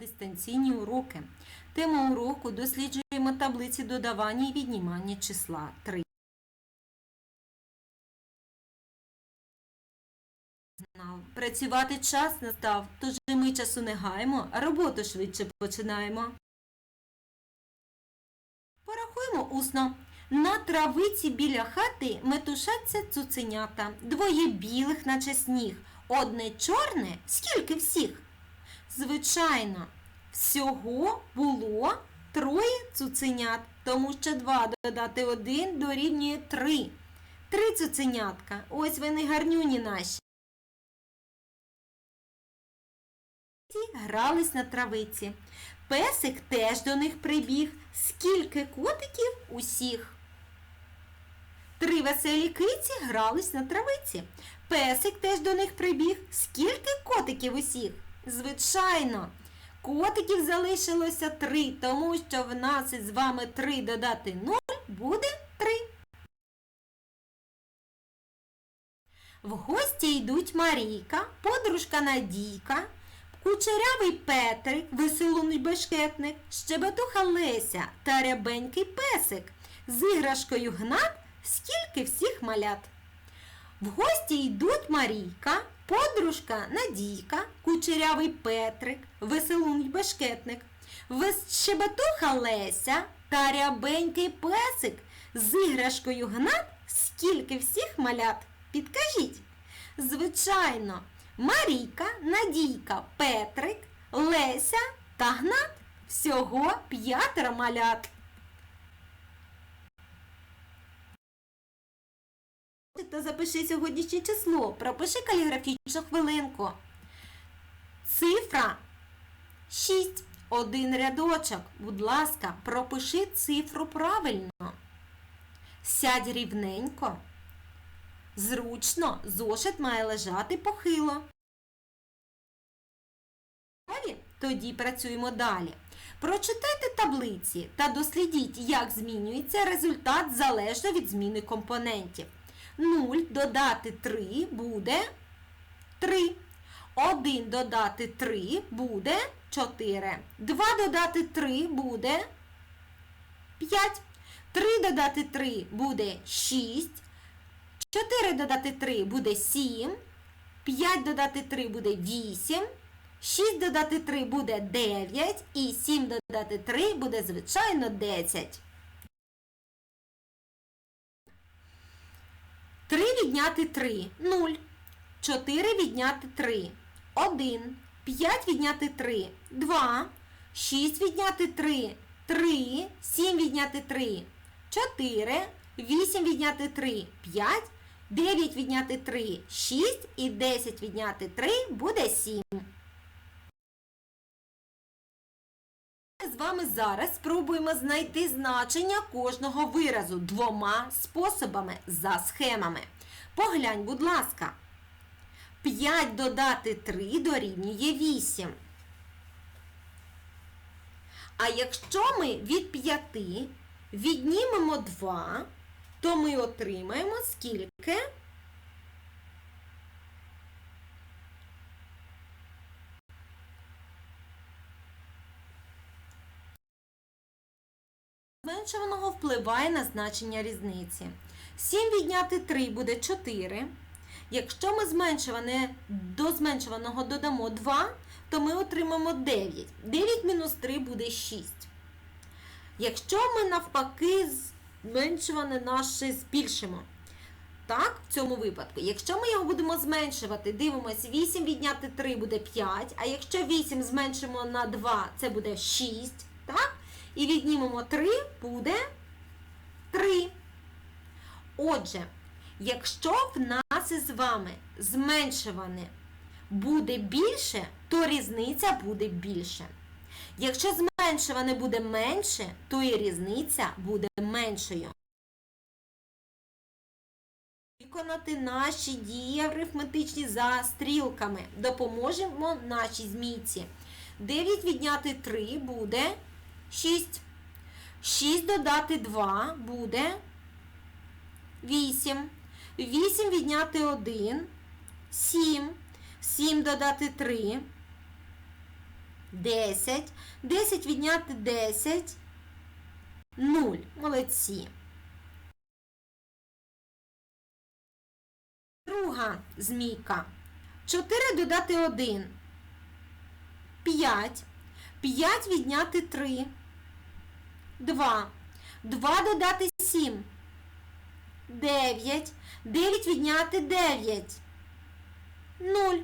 Дистанційні уроки. Тема уроку досліджуємо таблиці додавання і віднімання числа 3. Працювати час настав, тож ми часу не гаємо, а роботу швидше починаємо. Порахуємо усно. На травиці біля хати метушаться цуценята, двоє білих, наче сніг, одне чорне, скільки всіх? Звичайно, всього було троє цуценят, тому що два додати один дорівнює три. Три цуценятка. Ось вони гарнюні наші. Грались на травиці. Песик теж до них прибіг. Скільки котиків усіх. Три веселі киці грались на травиці. Песик теж до них прибіг. Скільки котиків усіх? Звичайно, котиків залишилося три, тому що в нас із вами три додати нуль буде три. В гості йдуть Марійка, подружка Надійка, кучерявий Петрик, веселуний бешкетник, щебетуха Леся та рябенький песик. З іграшкою Гнат скільки всіх малят. В гості йдуть Марійка, подружка Надійка, кучерявий Петрик, веселуний бешкетник, вес- щебетуха Леся та рябенький песик з іграшкою Гнат скільки всіх малят. Підкажіть. Звичайно, Марійка, Надійка, Петрик, Леся та Гнат. Всього п'ятеро малят. Та запиши сьогоднішнє число. Пропиши каліграфічну хвилинку. Цифра 6. Один рядочок. Будь ласка, пропиши цифру правильно. Сядь рівненько. Зручно, зошит має лежати похило. Тоді працюємо далі. Прочитайте таблиці та дослідіть, як змінюється результат залежно від зміни компонентів. 0 додати 3 буде 3. 1 додати 3 буде 4. 2 додати 3 буде 5. 3 додати 3 буде 6. 4 додати 3 буде 7. 5 додати 3 буде 8. 6 додати 3 буде 9. І 7 додати 3 буде, звичайно, 10. 3 відняти 3 0. 4 відняти 3 1. 5 відняти 3 2. 6 відняти 3 3. 7 відняти 3 4. 8 відняти 3 5. 9 відняти 3 6 і 10 відняти 3 буде 7. З вами зараз спробуємо знайти значення кожного виразу двома способами за схемами. Поглянь, будь ласка. 5 додати 3 дорівнює 8. А якщо ми від 5 віднімемо 2, то ми отримаємо скільки? Зменшуваного впливає на значення різниці. 7 відняти 3 буде 4. Якщо ми зменшуване, до зменшуваного додамо 2, то ми отримаємо 9. 9 мінус 3 буде 6. Якщо ми навпаки зменшуване наше збільшимо. Так, в цьому випадку. Якщо ми його будемо зменшувати, дивимось, 8 відняти 3 буде 5, а якщо 8 зменшимо на 2, це буде 6. Так? І віднімемо 3, буде 3. Отже, якщо в нас із вами зменшуване буде більше, то різниця буде більше. Якщо зменшуване буде менше, то і різниця буде меншою. Виконати наші дії арифметичні за стрілками. Допоможемо нашій змійці. 9 відняти 3 буде 6. 6 додати 2 буде 8. 8 відняти 1 7. 7 додати 3 10. 10 відняти 10. 0. Молодці. Друга змійка. 4 додати 1. 5. 5 відняти 3. 2. 2 додати 7. 9. 9 відняти 9. 0.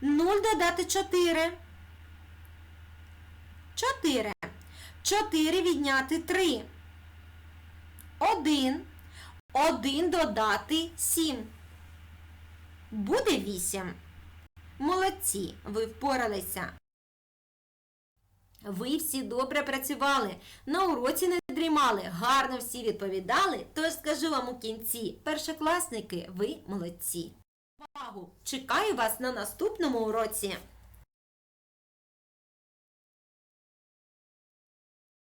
0 додати 4. 4. 4 відняти 3. 1. 1 додати 7. Буде 8. Молодці, ви впоралися. Ви всі добре працювали, на уроці не дрімали, гарно всі відповідали, тож скажу вам у кінці, першокласники, ви молодці. Увагу! Чекаю вас на наступному уроці.